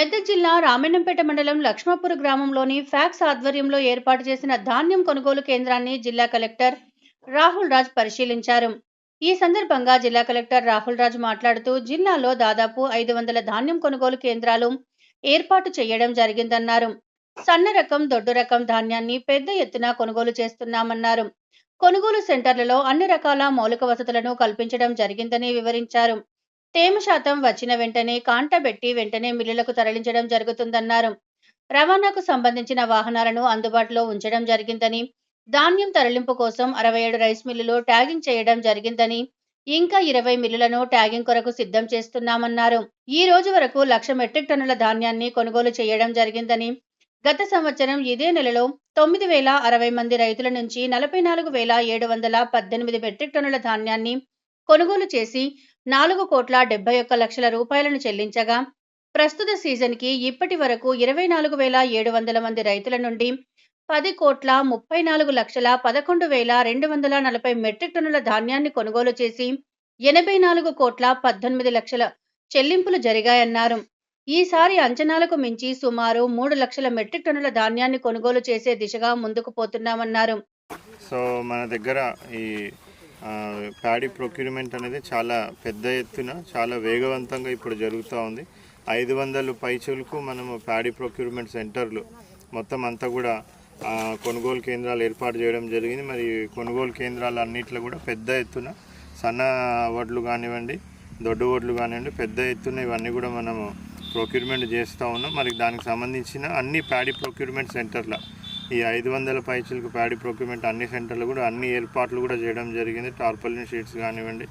మెదక్ జిల్లా రామేణంపేట మండలం లక్ష్మాపూర్ గ్రామంలోని ఫ్యాక్స్ ఆధ్వర్యంలో ఏర్పాటు చేసిన ధాన్యం కొనుగోలు కేంద్రాన్ని జిల్లా కలెక్టర్ రాహుల్ రాజ్ పరిశీలించారు. ఈ సందర్భంగా జిల్లా కలెక్టర్ రాహుల్ రాజ్ మాట్లాడుతూ జిల్లాలో దాదాపు ఐదు వందల ధాన్యం కొనుగోలు కేంద్రాలు ఏర్పాటు చేయడం జరిగిందన్నారు. సన్న రకం దొడ్డు రకం ధాన్యాన్ని పెద్ద ఎత్తున కొనుగోలు చేస్తున్నామన్నారు. కొనుగోలు సెంటర్లలో అన్ని రకాల మౌలిక వసతులను కల్పించడం జరిగిందని వివరించారు. తేమ శాతం వచ్చిన వెంటనే కాంటబెట్టి వెంటనే మిల్లులకు తరలించడం జరుగుతుందన్నారు. రవాణాకు సంబంధించిన వాహనాలను అందుబాటులో ఉంచడం జరిగిందని ధాన్యం తరలింపు కోసం అరవై ఏడు రైస్ మిల్లులు ట్యాగింగ్ చేయడం జరిగిందని ఇంకా ఇరవై మిల్లులను ట్యాగింగ్ కొరకు సిద్ధం చేస్తున్నామన్నారు. ఈ రోజు వరకు లక్ష మెట్రిక్ టన్నుల ధాన్యాన్ని కొనుగోలు చేయడం జరిగిందని గత సంవత్సరం ఇదే నెలలో తొమ్మిది వేల అరవై మంది రైతుల నుంచి నలభై నాలుగు వేల ఏడు వందల పద్దెనిమిది మెట్రిక్ టన్నుల ధాన్యాన్ని కొనుగోలు చేసి నాలుగు కోట్ల డెబ్బై ఒక్క లక్షల రూపాయలను చెల్లించగా ప్రస్తుత సీజన్కి ఇప్పటి వరకు ఇరవై నాలుగు వేల ఏడు వందల మంది రైతుల నుండి పది కోట్ల ముప్పై నాలుగు లక్షల పదకొండు వేల రెండు వందల నలభై మెట్రిక్ టన్నుల ధాన్యాన్ని కొనుగోలు చేసి ఎనభై నాలుగు కోట్ల పద్దెనిమిది లక్షల చెల్లింపులు జరిగాయన్నారు. ఈసారి అంచనాలకు మించి సుమారు మూడు లక్షల మెట్రిక్ టన్నుల ధాన్యాన్ని కొనుగోలు చేసే దిశగా ముందుకు పోతున్నామన్నారు. సో మన దగ్గర ఈ ప్యాడీ ప్రొక్యూర్మెంట్ అనేది చాలా పెద్ద ఎత్తున చాలా వేగవంతంగా ఇప్పుడు జరుగుతూ ఉంది. ఐదు వందలు పైచులకు మనము ప్యాడీ ప్రొక్యూర్మెంట్ సెంటర్లు మొత్తం అంతా కూడా కొనుగోలు కేంద్రాలు ఏర్పాటు చేయడం జరిగింది. మరి కొనుగోలు కేంద్రాలు అన్నిట్లో కూడా పెద్ద ఎత్తున సన్న వడ్లు కానివ్వండి దొడ్డు వడ్లు కానివ్వండి పెద్ద ఎత్తున ఇవన్నీ కూడా మనము ప్రొక్యూర్మెంట్ చేస్తూ ఉన్నాం. మరి దానికి సంబంధించిన అన్ని ప్యాడీ ప్రొక్యూర్మెంట్ సెంటర్ల ఈ ఐదు వందల పైచీలకు ప్యాడీ ప్రొక్యూర్మెంట్ అన్ని సెంటర్లు కూడా అన్ని ఏర్పాట్లు కూడా చేయడం జరిగింది. టార్పలిన్ షీట్స్ కానివ్వండి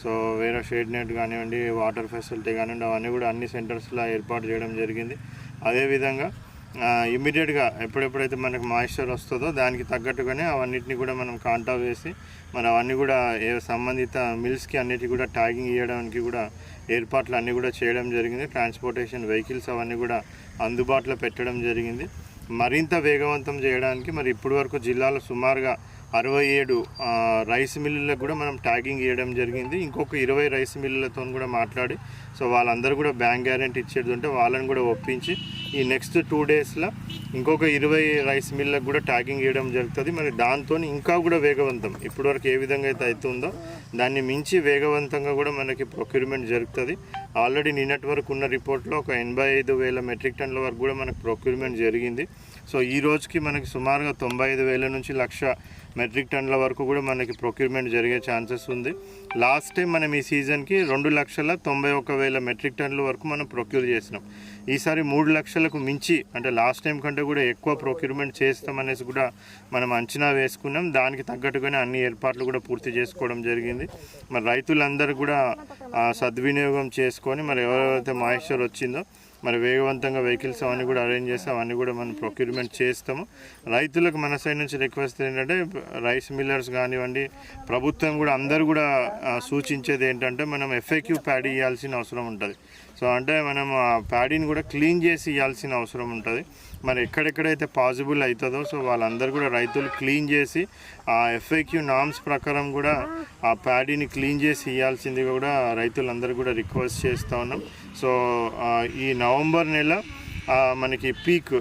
సో వేరే షేడ్ నెట్ కానివ్వండి వాటర్ ఫెసిలిటీ కానివ్వండి అవన్నీ కూడా అన్ని సెంటర్స్లో ఏర్పాటు చేయడం జరిగింది. అదేవిధంగా ఇమ్మీడియట్గా ఎప్పుడెప్పుడైతే మనకు మాయిశ్చర్ వస్తుందో దానికి తగ్గట్టుగానే అవన్నిటిని కూడా మనం కాంటా వేసి మరి అవన్నీ కూడా ఏ సంబంధిత మిల్స్కి అన్నిటి కూడా ట్యాగింగ్ ఇవ్వడానికి కూడా ఏర్పాట్లు అన్నీ కూడా చేయడం జరిగింది. ట్రాన్స్పోర్టేషన్ వెహికల్స్ అవన్నీ కూడా అందుబాటులో పెట్టడం జరిగింది. మరింత వేగవంతం చేయడానికి మరి ఇప్పటి వరకు జిల్లాలో సుమారుగా అరవై ఏడు రైస్ మిల్లులకు కూడా మనం ట్యాగింగ్ ఇవ్వడం జరిగింది. ఇంకొక ఇరవై రైస్ మిల్లులతో కూడా మాట్లాడి సో వాళ్ళందరూ కూడా బ్యాంక్ గ్యారెంటీ ఇచ్చేది ఉంటే వాళ్ళని కూడా ఒప్పించి ఈ నెక్స్ట్ టూ డేస్లో ఇంకొక ఇరవై రైస్ మిల్లకు కూడా ట్యాగింగ్ చేయడం జరుగుతుంది. మరి దాంతో ఇంకా కూడా వేగవంతం. ఇప్పటివరకు ఏ విధంగా అయితే అవుతుందో దాన్ని మించి వేగవంతంగా కూడా మనకి ప్రొక్యూర్మెంట్ జరుగుతుంది. ఆల్రెడీ నిన్నటి వరకు ఉన్న రిపోర్ట్లో ఒక ఎనభై ఐదు వేల మెట్రిక్ టన్నుల వరకు కూడా మనకు ప్రొక్యూర్మెంట్ జరిగింది. సో ఈ రోజుకి మనకి సుమారుగా తొంభై ఐదు వేల నుంచి లక్ష మెట్రిక్ టన్నుల వరకు కూడా మనకి ప్రొక్యూర్మెంట్ జరిగే ఛాన్సెస్ ఉంది. లాస్ట్ టైం మనం ఈ సీజన్కి రెండు లక్షల తొంభై ఒక వేల మెట్రిక్ టన్నుల వరకు మనం ప్రొక్యూర్ చేసినాం. ఈసారి మూడు లక్షలకు మించి అంటే లాస్ట్ టైం కంటే కూడా ఎక్కువ ప్రొక్యూర్మెంట్ చేస్తామనేసి కూడా మనం అంచనా వేసుకున్నాం. దానికి తగ్గట్టుగానే అన్ని ఏర్పాట్లు కూడా పూర్తి చేసుకోవడం జరిగింది. మరి రైతులందరూ కూడా సద్వినియోగం చేసుకొని మరి ఎవరైతే మహేశ్వర్ వచ్చిందో మరి వేగవంతంగా వెహికల్స్ అవన్నీ కూడా అరేంజ్ చేసి అవన్నీ కూడా మనం ప్రొక్యూర్మెంట్ చేస్తాము. రైతులకు మన సైడ్ నుంచి రిక్వెస్ట్ ఏంటంటే రైస్ మిల్లర్స్ కానివ్వండి ప్రభుత్వం కూడా అందరూ కూడా సూచించేది ఏంటంటే మనం ఎఫ్ఏక్యూ ప్యాడీ ఇవ్వాల్సిన అవసరం ఉంటుంది. సో అంటే మనం ఆ ప్యాడీని కూడా క్లీన్ చేసి ఇవ్వాల్సిన అవసరం ఉంటుంది. మరి ఎక్కడెక్కడైతే పాసిబుల్ అవుతుందో సో వాళ్ళందరూ కూడా రైతులు క్లీన్ చేసి ఆ ఎఫ్ఐక్యూ నామ్స్ ప్రకారం కూడా ఆ ప్యాడీని క్లీన్ చేసి ఇవ్వాల్సిందిగా కూడా రైతులందరూ కూడా రిక్వెస్ట్ చేస్తూ ఉన్నాం. సో ఈ నవంబర్ నెల మనకి పీక్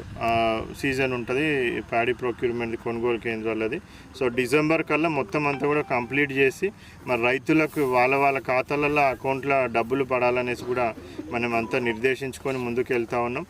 సీజన్ ఉంటుంది ప్యాడీ ప్రొక్యూర్మెంట్ కొనుగోలు కేంద్రాలది. సో డిసెంబర్ కల్లా మొత్తం అంతా కూడా కంప్లీట్ చేసి మరి రైతులకు వాళ్ళ వాళ్ళ ఖాతాలలో అకౌంట్లో డబ్బులు పడాలనేసి కూడా మనం అంతా నిర్దేశించుకొని ముందుకు వెళ్తా ఉన్నాం.